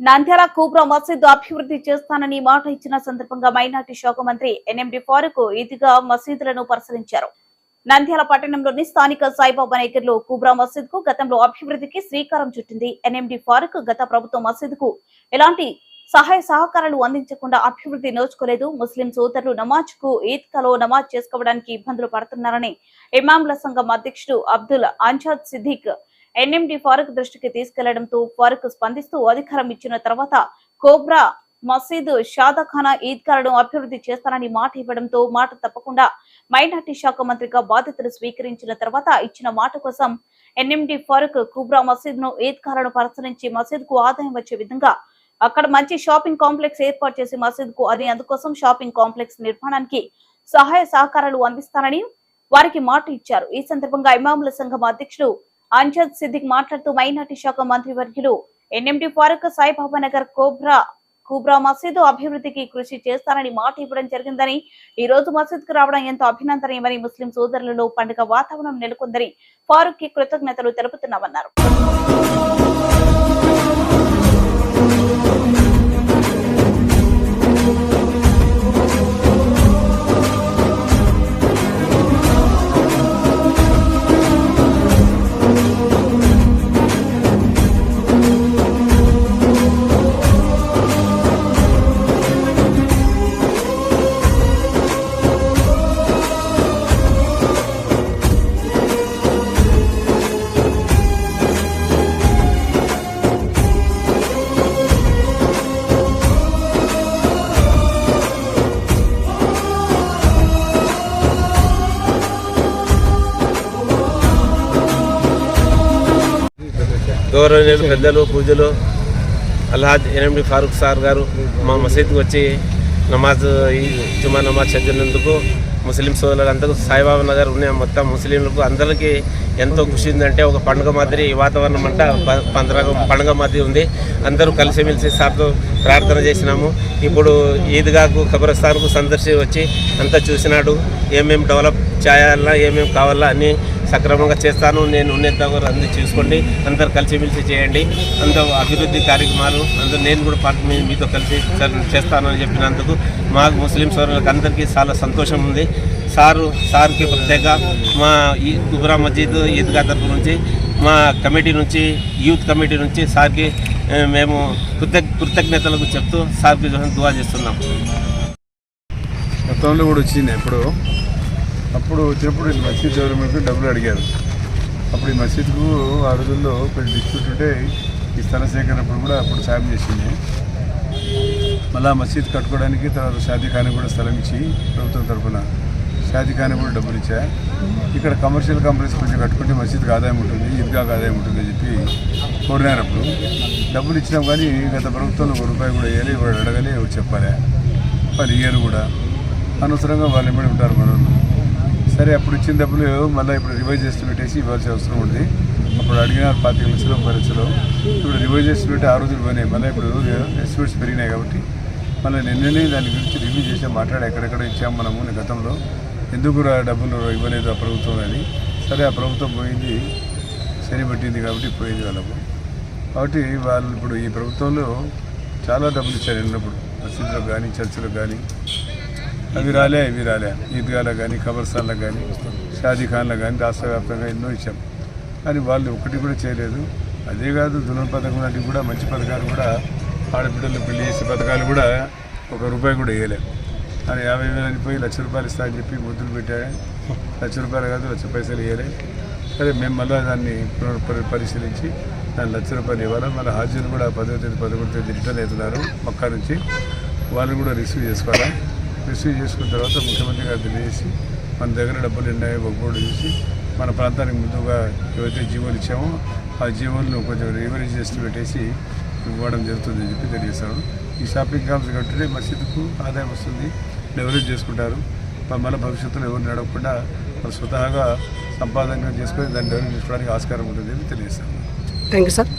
నంద్యాల కూబ్రా మసీదు అభివృద్ధి చేస్తానని మాట ఇచ్చిన సందర్భంగా మైనార్టీ శాఖ మంత్రి ఎన్ఎండి ఫారూక్ ఇదిగా మసీదులను పరిశీలించారు. నంద్యాల పట్టణంలోని స్థానిక సాయిబాబా నగర్లో కుబ్రా కూబ్రా మసీద్కు గతంలో అభివృద్ధికి శ్రీకారం చుట్టింది. ఎన్ఎండి ఫారూక్ గత ప్రభుత్వం మసీదుకు ఎలాంటి సహాయ సహకారాలు అందించకుండా అభివృద్ధి నోచుకోలేదు. ముస్లిం సోదరులు నమాజ్కు ఈద్గాలో నమాజ్ చేసుకోవడానికి ఇబ్బందులు పడుతున్నారని ఇమాంల సంఘం అధ్యక్షుడు అబ్దుల్ అంజాద్ సిద్దిక్ ఎన్ఎండి ఫారూక్ దృష్టికి తీసుకెళ్ళడంతో ఫారూక్ స్పందిస్తూ అధికారం ఇచ్చిన తర్వాత కోబ్రా మసీదు షాదాఖానా ఈద్గాలను అభివృద్ధి చేస్తానని మాట ఇవ్వడంతో మాట తప్పకుండా మైనార్టీ శాఖ మంత్రిగా బాధ్యతలు స్వీకరించిన తర్వాత ఇచ్చిన మాట కోసం ఎన్ఎండి ఫారూక్ కుబ్రా మసీద్ను ఈద్గాలను పరిశీలించి మసీద్కు ఆదాయం వచ్చే విధంగా అక్కడ మంచి షాపింగ్ కాంప్లెక్స్ ఏర్పాటు చేసి మసీద్కు అది అందుకోసం షాపింగ్ కాంప్లెక్స్ నిర్మాణానికి సహాయ సహకారాలు అందిస్తానని వారికి మాట ఇచ్చారు. ఈ సందర్భంగా ఇమాముల సంఘం అధ్యక్షుడు అంజద్ సిద్దిక్ మాట్లాడుతూ మైనార్టీ శాఖ మంత్రి వర్యులు ఎన్ఎండి ఫారూక్ సాయిబాబా నగర్ కోబ్రా కుబ్రా మసీదు అభివృద్ధికి కృషి చేస్తానని మాట ఇవ్వడం జరిగిందని ఈ రోజు మసీద్కు రావడం ఎంతో అభినందనీయమని ముస్లిం సోదరులలో పండుగ వాతావరణం నెలకొందని ఫారూక్కి కృతజ్ఞతలు తెలుపుతున్నామన్నారు. గౌరవనీయులు పెద్దలు పూజలు అల్హాద్ ఎనిమిది ఫారూక్ సార్ గారు మా మసీద్కి వచ్చి నమాజ్ ఈ జుమా నమాజ్ చదివినందుకు ముస్లిం సోదరులందరూ సాయిబాబా నగర్ ఉన్న మొత్తం ముస్లింలకు అందరికీ ఎంతో ఖుషి ఉందంటే ఒక పండుగ మాదిరి వాతావరణం అంట ప- పండుగ పండుగ మాదిరి ఉంది. అందరూ కలిసిమెలిసి సార్తో ప్రార్థన చేసినాము. ఇప్పుడు ఈద్గాకు ఖబరస్థాన్కు సందర్శి వచ్చి అంతా చూసినాడు. ఏమేమి డెవలప్ చేయాలా ఏమేమి కావాలా అని సక్రమంగా చేస్తాను. నేను ఉన్నంత వరకు అందరూ చూసుకోండి. అందరు కలిసిమెలిసి చేయండి. అందరూ అభివృద్ధి కార్యక్రమాలు అందరూ నేను కూడా పార్టీ మీతో కలిసి చేస్తాను అని చెప్పినందుకు మాకు ముస్లిం సోదరులకు అందరికీ చాలా సంతోషం ఉంది. సారు సార్కి ప్రత్యేక మా ఈ కుబురా మస్జిద్ ఈద్గా తరపు నుంచి మా కమిటీ నుంచి యూత్ కమిటీ నుంచి సార్కి మేము కృతజ్ఞ కృతజ్ఞతలకు చెప్తూ సార్కి దువా చేస్తున్నాం. గతంలో కూడా వచ్చింది ఇప్పుడు. అప్పుడు వచ్చినప్పుడు ఈ మసీద్ గవర్నమెంట్కి డబ్బులు అడిగారు. అప్పుడు ఈ మసీద్కు ఆ రోజుల్లో కొన్ని డిస్ప్యూట్ ఉంటే ఈ స్థల సేకరణప్పుడు కూడా అప్పుడు సాయం చేసింది. మళ్ళీ ఆ మసీద్ కట్టుకోవడానికి తర్వాత షాదీ కూడా స్థలం ఇచ్చి ప్రభుత్వం తరఫున షాదీ ఖాన్ కూడా డబ్బులు ఇచ్చా. ఇక్కడ కమర్షియల్ కంపెనీస్ కొంచెం కట్టుకుంటే మసీద్కి ఆదాయం ఉంటుంది ఈద్గాకు ఆదాయం ఉంటుంది అని చెప్పి కోరినారు అప్పుడు. డబ్బులు ఇచ్చినాం కానీ గత ప్రభుత్వంలో ఒక రూపాయి కూడా వేయాలి వాడు అడగాలి ఎవరు చెప్పాలి. వాళ్ళు ఇయ్యరు కూడా. అనవసరంగా వాళ్ళు ఎమ్మడి ఉంటారు మనోళ్ళు. సరే అప్పుడు ఇచ్చిన డబ్బులు మళ్ళీ ఇప్పుడు రివైజ్ చేసి పెట్టేసి ఇవ్వాల్సిన అవసరం ఉంది. అప్పుడు అడిగినారు పాతిక లక్షలు ముప్పై లక్షలు ఇప్పుడు రివైజ్ చేసి పెట్టి ఆ రోజులు పోయినాయి. మళ్ళీ ఇప్పుడు ఎస్టిమేట్స్ పెరిగినాయి కాబట్టి మళ్ళీ నిన్ననే దాని గురించి రివ్యూ చేసాం మాట్లాడి ఎక్కడెక్కడ ఇచ్చాము మనము గతంలో. ఎందుకు డబ్బులు ఇవ్వలేదు ఆ ప్రభుత్వం అని. సరే ఆ ప్రభుత్వం పోయింది సరిపెట్టింది కాబట్టి పోయింది వాళ్ళకు. కాబట్టి వాళ్ళు ఇప్పుడు ఈ ప్రభుత్వంలో చాలా డబ్బులు ఇచ్చారు ఎన్నప్పుడు మసీదులకు కానీ చర్చలకు కానీ అవి రాలే ఇవి రాలే ఈద్గాలకు కానీ ఖబర్స్థాన్లకు కానీ షాజీఖాన్లో కానీ రాష్ట్ర వ్యాప్తంగా ఎన్నో ఇచ్చాం. కానీ వాళ్ళు ఒకటి కూడా చేయలేదు. అదే కాదు దునం పథకం లాంటివి కూడా మంచి పథకాలు కూడా ఆడబిడ్డలు పెళ్ళి చేసే పథకాలు కూడా ఒక రూపాయి కూడా వేయలేదు అని యాభై వేలు అని పోయి లక్ష రూపాయలు ఇస్తా అని చెప్పి ముద్దులు పెట్టాయి లక్ష రూపాయలు కాదు లక్ష పైసలు ఇవ్వలే సరే మేము మళ్ళీ దాన్ని పరిశీలించి దాని లక్ష రూపాయలు ఇవ్వాలి? మళ్ళీ హాజీలు కూడా పదో తేదీ పదకొండు తేదీ రిటర్న్ అవుతున్నారు మక్కా నుంచి. వాళ్ళు కూడా రిసీవ్ చేసుకోవాలి? రిసీవ్ చేసుకున్న తర్వాత ముఖ్యమంత్రి గారు తెలియజేసి మన దగ్గర డబ్బులు ఉన్నాయి ఒక బోర్డు చూసి మన ప్రాంతానికి ముందుగా ఏవైతే జీవోలు ఇచ్చామో ఆ జీవోలను కొంచెం రివరీజ్ చేసి పెట్టేసి ఇవ్వడం జరుగుతుంది అని చెప్పి తెలియజేశారు. ఈ షాపింగ్ కాంప్లెక్స్ కట్టితే మసీదుకు ఆదాయం వస్తుంది లెవరేజ్ చేసుకుంటారు. మళ్ళీ భవిష్యత్తులో ఎవరు నడవకుండా వాళ్ళు స్వతహాగా సంపాదన చేసుకొని దాన్ని డెవలప్ చేసుకోవడానికి ఆస్కారం ఉంటుంది అని తెలియజేస్తాను థ్యాంక్ యూ సార్.